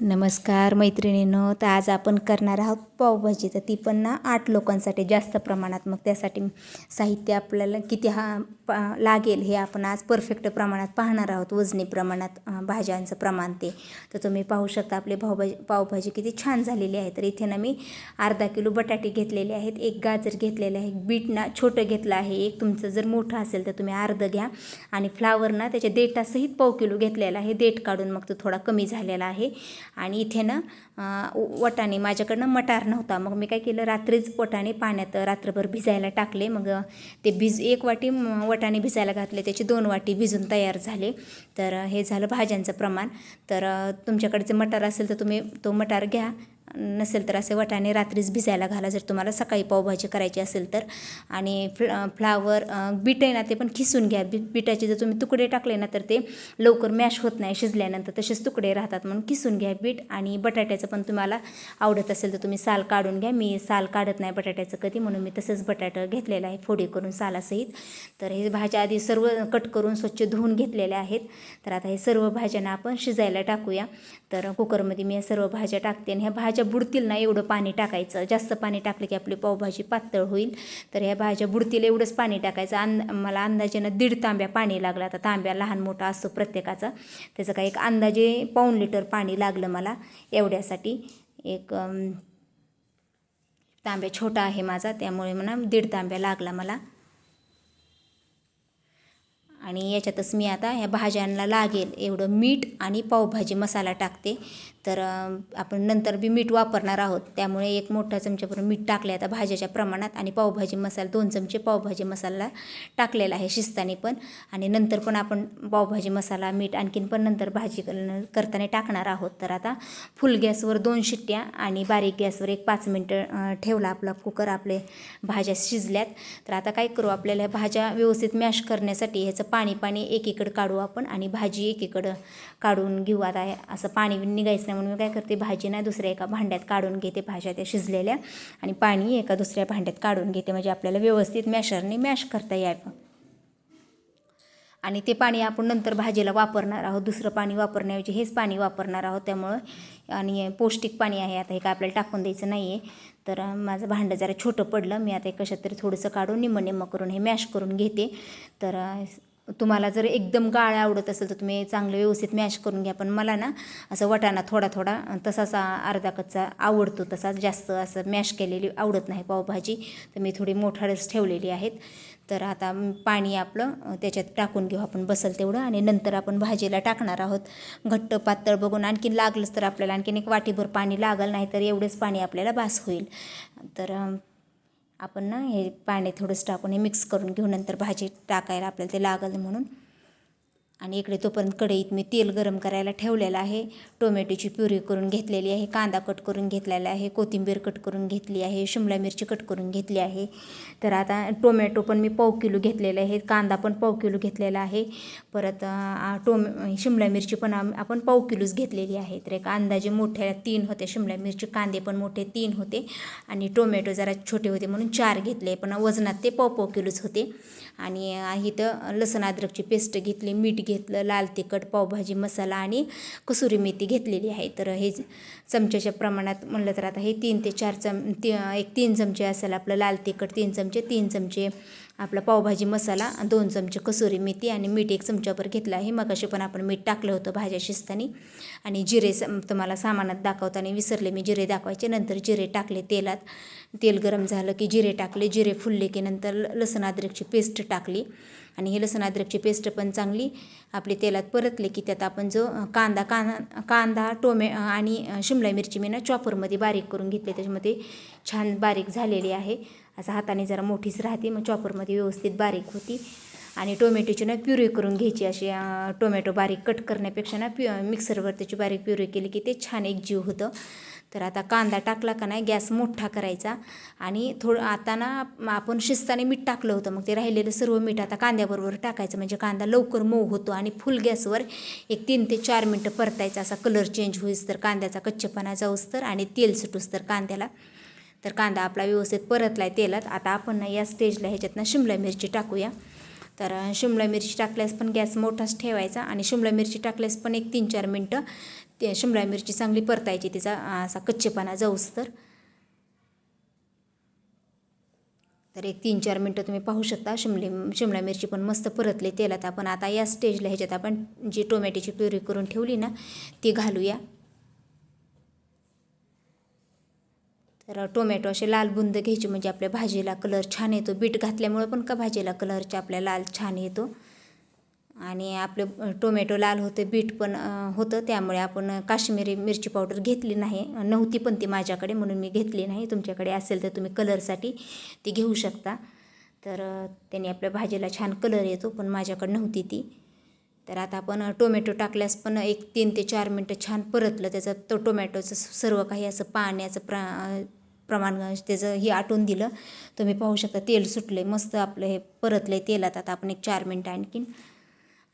नमस्कार मैत्रिणींनो तर आज आपण करणार आहोत पावभाजी. तर ती पण ना आठ लोकांसाठी जास्त प्रमाणात. मग त्यासाठी साहित्य आपल्याला किती हा पा लागेल हे आपण आज परफेक्ट प्रमाणात पाहणार आहोत. वजनी प्रमाणात भाज्यांचं प्रमाण ते. तर तुम्ही पाहू शकता आपली पावभाजी पावभाजी किती छान झालेली आहे. तर इथे ना मी अर्धा किलो बटाटे घेतलेले आहेत. एक गाजर घेतलेले आहे. बीट ना छोटं घेतलं आहे. एक तुमचं जर मोठं असेल तर तुम्ही अर्धं घ्या. आणि फ्लावर ना त्याच्या देठासहित पाव किलो घेतलेला आहे. देठ काढून मग तो थोडा कमी झालेला आहे. आणि इथे ना वटाणे माझ्याकडनं मटार नव्हता. मग मी काय केलं रात्रीच वटाणे पाण्यात रात्रभर भिजायला टाकले. मग ते भिज एक वाटी वटाणे भिजायला घातले. त्याचे दोन वाटी भिजून तयार झाले. तर हे झालं भाज्यांचं प्रमाण. तर तुमच्याकडे जे मटार असेल तर तुम्ही तो मटार घ्या. नसेल तर असे वटाणे रात्रीच भिजायला घाला. जर तुम्हाला सकाळी पावभाजी करायची असेल तर. आणि फ्ल फ्लावर बीट आहे ना ते पण खिसून घ्या. बी बिटाचे जर तुम्ही तुकडे टाकले ना तर ते लवकर मॅश होत नाही शिजल्यानंतर. तसेच तुकडे राहतात म्हणून किसून घ्या बीट. आणि बटाट्याचं पण तुम्हाला आवडत असेल तर तुम्ही साल काढून घ्या. मी साल काढत नाही बटाट्याचं कधी. म्हणून मी तसंच बटाटं घेतलेलं आहे फोडी करून सालासहित. तर हे भाज्या आधी सर्व कट करून स्वच्छ धुवून घेतलेल्या आहेत. तर आता हे सर्व भाज्यांना आपण शिजायला टाकूया. तर कुकरमध्ये मी या सर्व भाज्या टाकते आणि ह्या भाज्या बुडतील ना एवढं पाणी टाकायचं. जास्त पाणी टाकलं की आपली पावभाजी पातळ होईल. तर ह्या भाज्या बुडतील एवढंच पाणी टाकायचं. अंद मला अंदाजेनं दीड तांब्या पाणी लागलं. आता तांब्या लहान मोठा असतो प्रत्येकाचा. त्याचं काय एक अंदाजे पाऊण लिटर पाणी लागलं मला एवढ्यासाठी. एक तांब्या छोटा आहे माझा. त्यामुळे म्हणा दीड तांब्या लागला मला. आणि याच्यातच मी आता ह्या भाज्यांना लागेल एवढं मीठ आणि पावभाजी मसाला टाकते. तर आपण नंतर बी मीठ वापरणार आहोत. त्यामुळे एक मोठा चमच्यापर्यंत मीठ टाकले आता भाज्याच्या प्रमाणात आणि पावभाजी मसाला दोन चमचे पावभाजी मसाला टाकलेला आहे शिस्ताने पण. आणि नंतर पण आपण पावभाजी मसाला मीठ आणखीन पण नंतर भाजी करताना टाकणार आहोत. तर आता फुल गॅसवर दोन शिट्ट्या आणि बारीक गॅसवर एक पाच मिनटं ठेवला आपला कुकर आपले भाज्या शिजल्यात. तर आता काय करू आपल्याला ह्या भाज्या व्यवस्थित मॅश करण्यासाठी ह्याचं पाणी पाणी एकीकडं काढू आपण आणि भाजी एकीकडं काढून घेऊ. आता असं पाणी निघायचं नाही म्हणून मी काय करते भाजी ना दुसऱ्या एका भांड्यात काढून घेते. भाज्या त्या शिजलेल्या आणि पाणी एका दुसऱ्या भांड्यात काढून घेते. म्हणजे आपल्याला व्यवस्थित मॅशरने मॅश करता यावं आणि ते पाणी आपण नंतर भाजीला वापरणार आहोत. दुसरं पाणी वापरण्याऐवजी हेच पाणी वापरणार आहोत. त्यामुळं आणि पौष्टिक पाणी आहे. आता हे काय आपल्याला टाकून द्यायचं नाही आहे तर माझं भांडं जरा छोटं पडलं. मी आता हे कशात तरी थोडंसं काढून निम्म निम्म करून हे मॅश करून घेते. तर तुम्हाला जर एकदम गाळ आवडत असेल तर तुम्ही चांगलं व्यवस्थित मॅश करून घ्या. पण मला ना असं वटाणा थोडा थोडा तसाच अर्धा कच्चा आवडतो. तसाच जास्त असं मॅश केलेली आवडत नाही पावभाजी. तर मी थोडी मोठारच ठेवलेली आहेत. तर आता पाणी आपलं त्याच्यात टाकून घेऊ. आपण बसल तेवढं आणि नंतर आपण भाजीला टाकणार आहोत. घट्ट पातळ बघून आणखीन लागलंच तर आपल्याला आणखीन एक वाटीभर पाणी लागल नाही तर एवढेच पाणी आपल्याला बास होईल. तर आपण ना हे पाणी थोडंसं टाकून हे मिक्स करून घेऊ नंतर भाजी टाकायला आपल्याला ते लागेल म्हणून. आणि इकडे तोपर्यंत कढईत मी तेल गरम करायला ठेवलेलं आहे. टोमॅटोची प्युरी करून घेतलेली आहे कांदा कट करून घेतलेला आहे कोथिंबीर कट करून घेतली आहे शिमला मिरची कट करून घेतली आहे. तर आता टोमॅटो पण मी पाव किलो घेतलेला आहे कांदा पण पाव किलो घेतलेला आहे. परत टोम शिमला मिरची पण आपण पाव किलोच घेतलेली आहे. तर एक अंदाजे मोठ्या तीन होते शिमला मिरची कांदे पण मोठे तीन होते. आणि टोमॅटो जरा छोटे होते म्हणून चार घेतले पण वजनात ते पाव पाव किलोच होते. आणि इथं लसण अद्रकची पेस्ट घेतली मीठ घेतलं लाल तिखट पावभाजी मसाला आणि कसुरी मेथी घेतलेली आहे. तर हे चमच्याच्या प्रमाणात म्हणलं तर आता हे तीन ते चार चम ती एक तीन चमचे असेल आपलं लाल तिखट तीन चमचे तीन चमचे आपला पावभाजी मसाला दोन चमचे कसुरी मेथी आणि मीठ एक चमच्यावर घेतलं आहे. मगाशी पण आपण मीठ टाकलं होतं भाज्या शिजताना. आणि जिरे सम तुम्हाला सामानात दाखवताना विसरले मी जिरे दाखवायचे. नंतर जिरे टाकले तेलात. तेल गरम झालं की जिरे टाकले जिरे फुलले की नंतर लसण अद्रकची पेस्ट टाकली. आणि हे लसण अद्रकची पेस्ट पण चांगली आपली तेलात परतले की त्यात आपण जो कांदा कांदा कांदा टोमे आणि शिमला मिरची मी ना चॉपरमध्ये बारीक करून घेतले. त्याच्यामध्ये छान बारीक झालेली आहे. असं हाताने जरा मोठीच राहते मग चॉपरमध्ये व्यवस्थित बारीक होती. आणि टोमॅटोची ना प्युरी करून घ्यायची अशी टोमॅटो बारीक कट करण्यापेक्षा ना प्यु मिक्सरवर त्याची बारीक प्युरी केली की ते छान एक जीव होतं. तर आता कांदा टाकला का नाही गॅस मोठा करायचा. आणि थोडं आता ना आपण शिस्ताने मीठ टाकलं होतं मग ते राहिलेलं सर्व मीठ आता कांद्याबरोबर टाकायचं. म्हणजे कांदा लवकर मऊ होतो आणि फुल गॅसवर एक तीन ते चार मिनटं परतायचा. असा कलर चेंज होईस तर कांद्याचा कच्चेपणा जाऊस तर आणि तेल सुटूस तर कांद्याला. तर कांदा आपला व्यवस्थित परतला आहे तेलात. आता आपण या स्टेजला ह्याच्यात ना शिमला मिरची टाकूया. तर शिमला मिरची टाकल्यास पण गॅस मोठाच ठेवायचा आणि शिमला मिरची टाकल्यास पण एक तीन चार मिनटं ते शिमला मिरची चांगली परतायची तिचा असा कच्चेपणा जाऊस तर. तर एक तीन चार मिनटं तुम्ही पाहू शकता शिमली शिमला मिरची पण मस्त परतली तेलात. आपण आता या स्टेजला ह्याच्यात आपण जी टोमॅटोची प्युरी करून ठेवली ना ती घालूया. तर टोमॅटो असे लाल बुंद घ्यायची म्हणजे आपल्या भाजीला कलर छान येतो. बीट घातल्यामुळं पण का भाजीला कलरच्या आपल्या लाल छान येतो. आणि आपलं टोमॅटो लाल होते बीट पण होतं. त्यामुळे आपण काश्मीरी मिरची पावडर घेतली नाही. नव्हती पण ती माझ्याकडे म्हणून मी घेतली नाही. तुमच्याकडे असेल तर तुम्ही कलरसाठी ती घेऊ शकता. तर त्याने आपल्या भाजीला छान कलर येतो पण माझ्याकडे नव्हती ती. तर आता आपण टोमॅटो टाकल्यास पण एक तीन ते चार मिनटं छान परतलं. त्याचं तो टोमॅटोचं सर्व काही असं पाण्याचं प्रा प्रमाण त्याचं हे आटून दिलं. तुम्ही पाहू शकता तेल सुटले मस्त आपलं हे परतलं तेलात. आता आपण एक चार मिनटं आणखीन.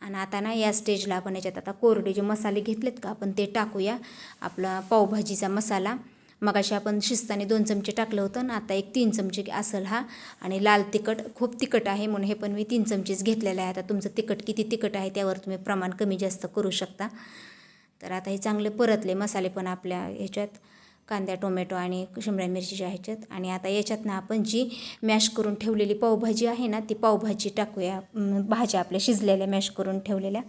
आणि आता ना या स्टेजला आपण याच्यात आता कोरडे जे मसाले घेतलेत का आपण ते टाकूया. आपला पावभाजीचा मसाला. मगाशी आपण शिस्ताने दोन चमचे टाकलं होतं ना आता एक तीन चमचे असेल हा. आणि लाल तिखट खूप तिखट आहे म्हणून हे पण मी तीन चमचेच घेतलेलं आहे. आता तुमचं तिखट किती तिखट आहे त्यावर तुम्ही प्रमाण कमी जास्त करू शकता. तर आता हे चांगले परतले मसाले पण आपल्या ह्याच्यात. कांद्या टोमॅटो आणि शिमला मिरचीच्या ह्याच्यात आणि आता याच्यातनं आपण जी मॅश करून ठेवलेली पावभाजी आहे ना ती पावभाजी टाकूया. भाज्या आपल्या शिजलेल्या मॅश करून ठेवलेल्या.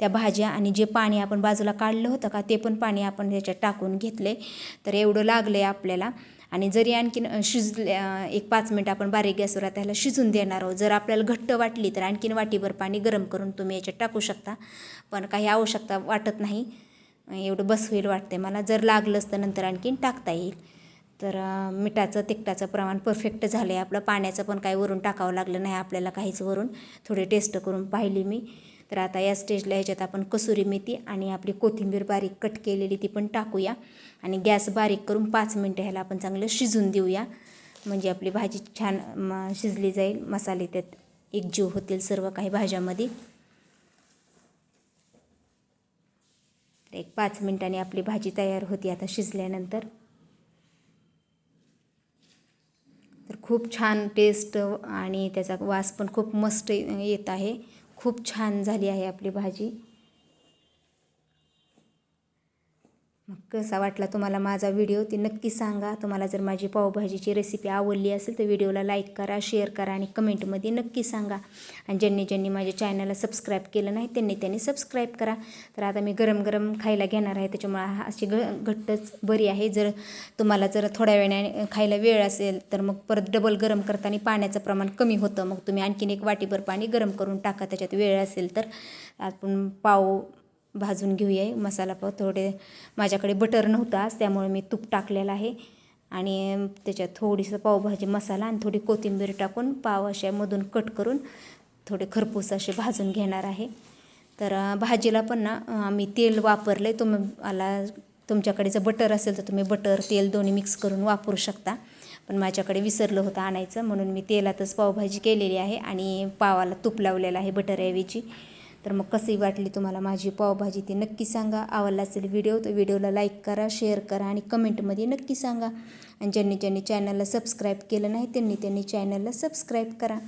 त्या भाज्या आणि जे पाणी आपण बाजूला काढलं होतं का ते पण पाणी आपण याच्यात टाकून घेतले तर एवढं लागलं आहे आपल्याला. आणि जरी आणखीन शिजल्या शिजले एक पाच मिनटं आपण बारीक गॅसवर त्याला शिजून देणार आहोत. जर आपल्याला घट्ट वाटली तर आणखीन वाटीभर पाणी गरम करून तुम्ही याच्यात टाकू शकता. पण काही आवश्यकता वाटत नाही. एवढं बस होईल वाटते मला. जर लागलंच तर नंतर आणखीन टाकता येईल. तर मिठाचं तिखटाचं प्रमाण परफेक्ट झालं आहे आपलं पाण्याचं पण काही वरून टाकावं लागलं नाही. आपल्याला काहीच वरून. थोडी टेस्ट करून पाहिली मी. तर आता या स्टेजला ह्याच्यात आपण कसुरी मेथी आणि आपली कोथिंबीर बारीक कट केलेली ती पण टाकूया. आणि गॅस बारीक करून पाच मिनटं ह्याला आपण चांगलं शिजून देऊया. म्हणजे आपली भाजी छान म शिजली जाईल. मसाले त्यात एकजीव होतील सर्व काही भाज्यामध्ये. एक पाच मिनिटांनी आपली भाजी तयार होती आता शिजल्यानंतर. तर खूप छान टेस्ट आणि त्याचा वास पण खूप मस्त येत आहे. खूप छान झाली आहे आपली भाजी. कसा वाटला तुम्हाला माझा व्हिडिओ ते नक्की सांगा. तुम्हाला जर माझी पावभाजीची रेसिपी आवडली असेल तर व्हिडिओला लाईक करा शेअर करा आणि कमेंटमध्ये नक्की सांगा. आणि ज्यांनी ज्यांनी माझ्या चॅनलला सबस्क्राईब केलं नाही त्यांनी त्यांनी सबस्क्राईब करा. तर आता मी गरम गरम खायला घेणार आहे. त्याच्यामुळे हा अशी घ घट्टच बरी आहे. जर तुम्हाला जर थोड्या वेळाने खायला वेळ असेल तर मग परत डबल गरम करताना पाण्याचं प्रमाण कमी होतं. मग तुम्ही आणखीन एक वाटीभर पाणी गरम करून टाका. त्याच्यात वेळ असेल तर आपण पाव भाजून घेऊया. मसाला पाव थोडे माझ्याकडे बटर नव्हतं आज त्यामुळे मी तूप टाकलेलं आहे. आणि त्याच्यात थोडीसं पावभाजी मसाला आणि थोडी कोथिंबीर टाकून पाव अशा मधून कट करून थोडे खरपूस असे भाजून घेणार आहे. तर भाजीला पण ना आम्ही तेल वापरलं आहे तुम्ही आला तुमच्याकडे जर बटर असेल तर तुम्ही बटर तेल दोन्ही मिक्स करून वापरू शकता. पण माझ्याकडे विसरलं होतं आणायचं म्हणून मी तेलातच पावभाजी केलेली आहे आणि पावाला तूप लावलेलं आहे बटरऐवजी तर मग कशी वाटली तुम्हाला माझी पावभाजी ती नक्की सांगा. आवडला असेल व्हिडिओ तर व्हिडिओला लाईक करा शेअर करा आणि कमेंटमध्ये नक्की सांगा. आणि ज्यांनी ज्यांनी चॅनलला सबस्क्राईब केलं नाही त्यांनी त्यांनी चॅनलला सबस्क्राईब करा.